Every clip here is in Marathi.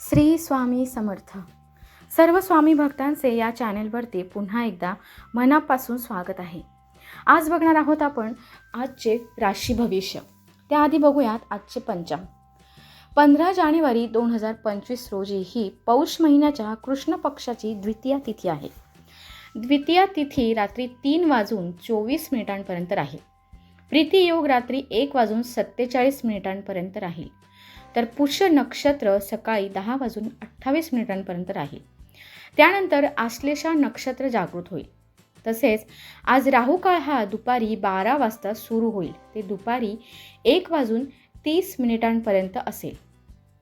श्री स्वामी समर्थ. सर्व स्वामी भक्तांचे या चॅनेलवरती पुन्हा एकदा मनापासून स्वागत आहे. आज बघणार आहोत आपण आजचे राशी भविष्य. त्याआधी बघूयात आजचे पंचांग पंधरा जानेवारी दोन हजार पंचवीस रोजी ही पौष महिन्याच्या कृष्ण पक्षाची द्वितीया तिथी आहे. द्वितीया तिथी रात्री तीन वाजून चोवीस मिनिटांपर्यंत राहील. प्रीती योग रात्री एक वाजून सत्तेचाळीस मिनिटांपर्यंत राहील. तर पुष्य नक्षत्र सकाळी दहा वाजून अठ्ठावीस मिनिटांपर्यंत राहील. त्यानंतर आश्लेषा नक्षत्र जागृत होईल. तसेच आज राहुकाळ हा दुपारी बारा वाजता सुरू होईल. ते दुपारी एक वाजून तीस मिनिटांपर्यंत असेल.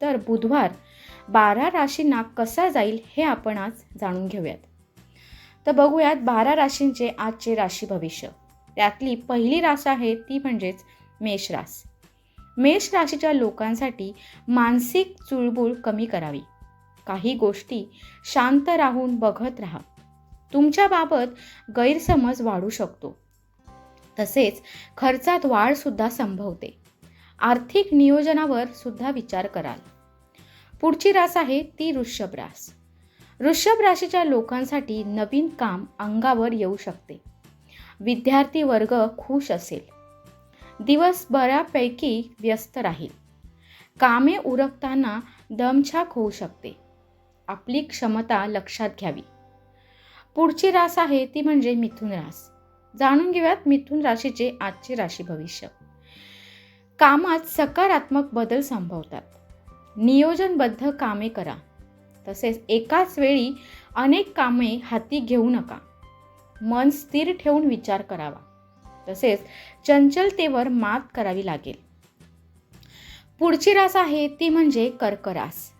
तर बुधवार बारा राशींना कसा जाईल हे आपण आज जाणून घेऊयात. तर बघूयात बारा राशींचे आजचे राशी भविष्य. त्यातली पहिली रास आहे ती म्हणजेच मेष रास. मेष राशीच्या लोकांसाठी मानसिक चुळबुळ कमी करावी. काही गोष्टी शांत राहून बघत राहा. तुमच्याबाबत गैरसमज वाढू शकतो. तसेच खर्चात वाढसुद्धा संभवते. आर्थिक नियोजनावर सुद्धा विचार कराल. पुढची रास आहे ती वृषभ रास. वृषभ राशीच्या लोकांसाठी नवीन काम अंगावर येऊ शकते. विद्यार्थी वर्ग खुश असेल. दिवस बऱ्यापैकी व्यस्त राहील. कामे उरकताना दमछाक होऊ शकते. आपली क्षमता लक्षात घ्यावी. पुढची रास आहे ती म्हणजे मिथुन रास. जाणून घेऊयात मिथुन राशीचे आजचे राशी भविष्य. कामात सकारात्मक बदल संभवतात. नियोजनबद्ध कामे करा. तसेच एकाच वेळी अनेक कामे हाती घेऊ नका. मन स्थिर ठेवून विचार करावा. तसेच चंचलतेवर मात करावी लागेल. पुढची रास आहे ती म्हणजे कर्करास.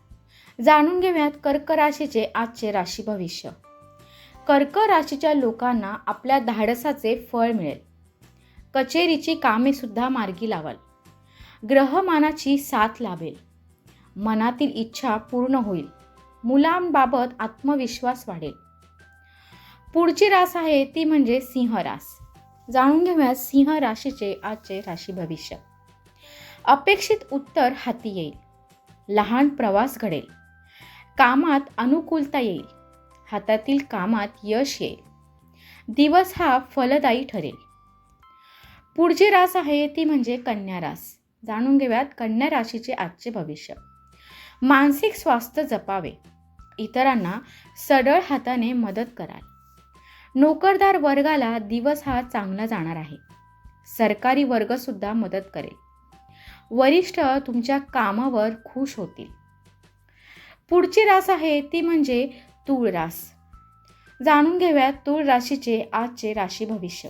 जाणून घेऊयात कर्क राशीचे आजचे राशी भविष्य. कर्क राशीच्या लोकांना आपल्या धाडसाचे फळ मिळेल. कचेरीची कामे सुद्धा मार्गी लावाल. ग्रहमानाची साथ लाभेल. मनातील इच्छा पूर्ण होईल. मुलांबाबत आत्मविश्वास वाढेल. पुढची रास आहे ती म्हणजे सिंह रास जाणून घेऊया सिंह राशीचे आजचे राशी भविष्य. अपेक्षित उत्तर हाती येईल. लहान प्रवास घडेल. कामात अनुकूलता येईल. हातातील कामात यश येईल. दिवस हा फलदायी ठरेल. पुढची रास आहे ती म्हणजे कन्या रास. जाणून घेऊयात कन्या राशीचे आजचे भविष्य. मानसिक स्वास्थ्य जपावे. इतरांना सडळ हाताने मदत कराल. नोकरदार वर्गाला दिवस हा चांगला जाणार आहे. सरकारी वर्गसुद्धा मदत करेल. वरिष्ठ तुमच्या कामावर खुश होतील. पुढची रास आहे ती म्हणजे तूळ रास. जाणून घेऊयात तूळ राशीचे आजचे राशी भविष्य.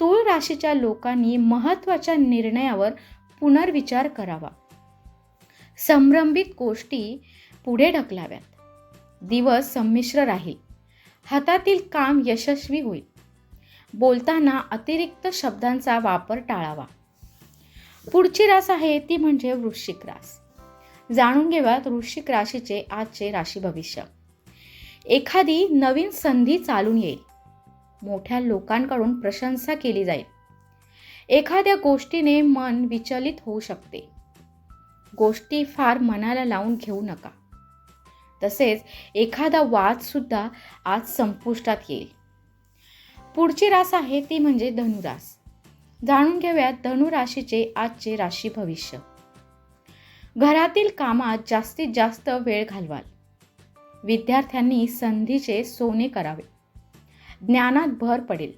तूळ राशीच्या लोकांनी महत्त्वाच्या निर्णयावर पुनर्विचार करावा. संभ्रमित गोष्टी पुढे ढकलाव्यात. दिवस संमिश्र राहील. हातातील काम यशस्वी होईल. बोलताना अतिरिक्त शब्दांचा वापर टाळावा. पुढची रास आहे ती म्हणजे वृश्चिक रास. जाणून घेऊयात वृश्चिक राशीचे आजचे राशी भविष्य. एखादी नवीन संधी चालून येईल. मोठ्या लोकांकडून प्रशंसा केली जाईल. एखाद्या गोष्टीने मन विचलित होऊ शकते. गोष्टी फार मनाला लावून घेऊ नका. तसेच एखादा वादसुद्धा आज संपुष्टात येईल. पुढची रास आहे ती म्हणजे धनुरास. जाणून घेऊयात धनुराशीचे आजचे राशी भविष्य. घरातील कामात जास्तीत जास्त वेळ घालवाल. विद्यार्थ्यांनी संधीचे सोने करावे. ज्ञानात भर पडेल.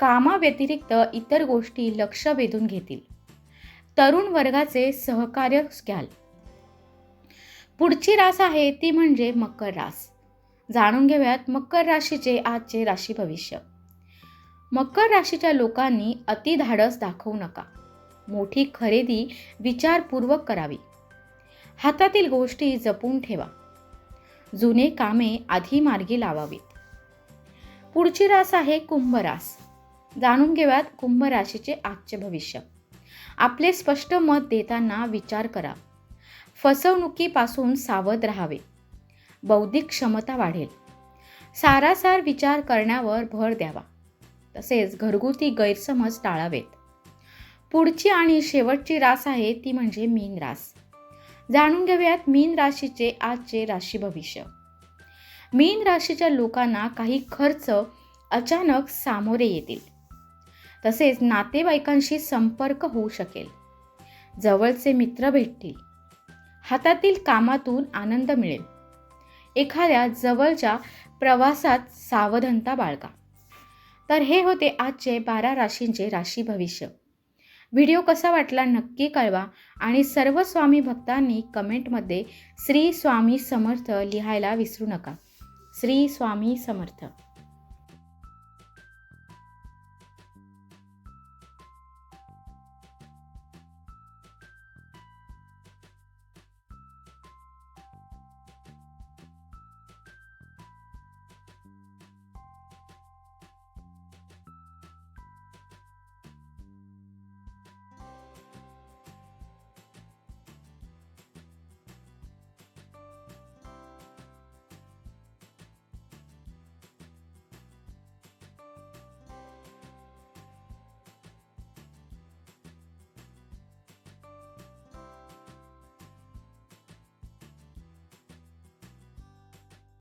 कामाव्यतिरिक्त इतर गोष्टी लक्ष वेधून घेतील. तरुण वर्गाचे सहकार्य घ्याल. पुढची रास आहे ती म्हणजे मकर रास. जाणून घेऊयात मकर राशीचे आजचे राशी भविष्य. मकर राशीच्या लोकांनी अतिधाडस दाखवू नका. मोठी खरेदी विचारपूर्वक करावी. हातातील गोष्टी जपून ठेवा. जुने कामे आधी मार्गी लावावीत. पुढची रास आहे कुंभ रास. जाणून घेऊयात कुंभ राशीचे आजचे भविष्य. आपले स्पष्ट मत देताना विचार करा. फसवणुकीपासून सावध राहावे. बौद्धिक क्षमता वाढेल. सारासार विचार करण्यावर भर द्यावा. तसेच घरगुती गैरसमज टाळावेत. पुढची आणि शेवटची रास आहे ती म्हणजे मीन रास. जाणून घेऊयात मीन राशीचे आजचे राशी भविष्य. मीन राशीच्या लोकांना काही खर्च अचानक सामोरे येतील. तसेच नातेवाईकांशी संपर्क होऊ शकेल. जवळचे मित्र भेटतील. हातातील कामातून आनंद मिळेल. एखाद्या जवळच्या प्रवासात सावधानता बाळगा. तर हे होते आजचे बारा राशींचे राशी भविष्य. व्हिडिओ कसा वाटला नक्की कळवा आणि सर्व स्वामी भक्तांनी कमेंटमध्ये श्री स्वामी समर्थ लिहायला विसरू नका. श्री स्वामी समर्थ.